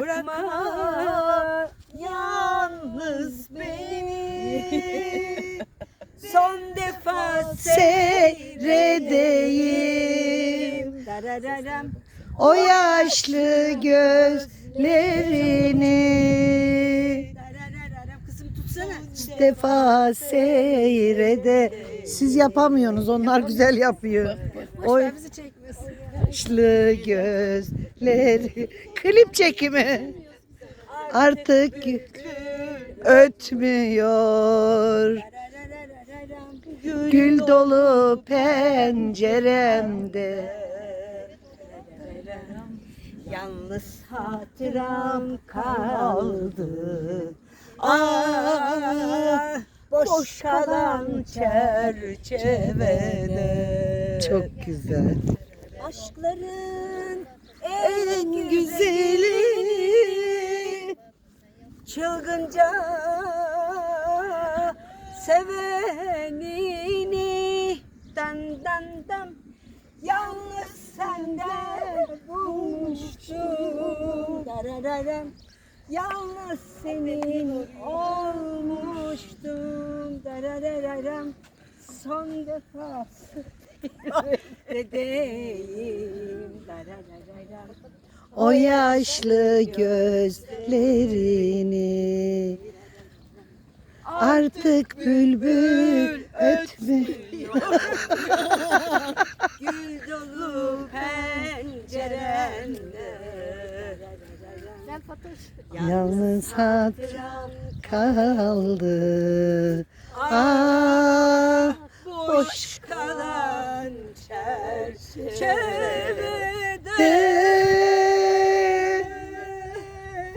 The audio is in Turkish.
Bırakma yalnız beni Son defa Seyredeyim Darararam. o yaşlı gözlerini Darararam. Kızım tutsana. Bir defa seyrede. Siz yapamıyorsunuz onlar güzel yapıyor. O Boşver bizi çekmesin. Yaşlı gözleri. Klip çekimi. Artık ötmüyor. Gül dolu penceremde. Yalnız hatıram kaldı. Ah, boş kalan çerçevede. Çok güzel. Aşkların en güzeli Çılgınca sevenini Dan dan dan Yalnız senden bulmuştum Darararam. Yalnız senin olmuştum Darararam. Son defa dedeyim. O yaşlı gözlerini artık bülbül ötmüyor. Gül dolu pencerende Yalnız hat Hatıram kaldı. Ah, boş kalan çerçeve.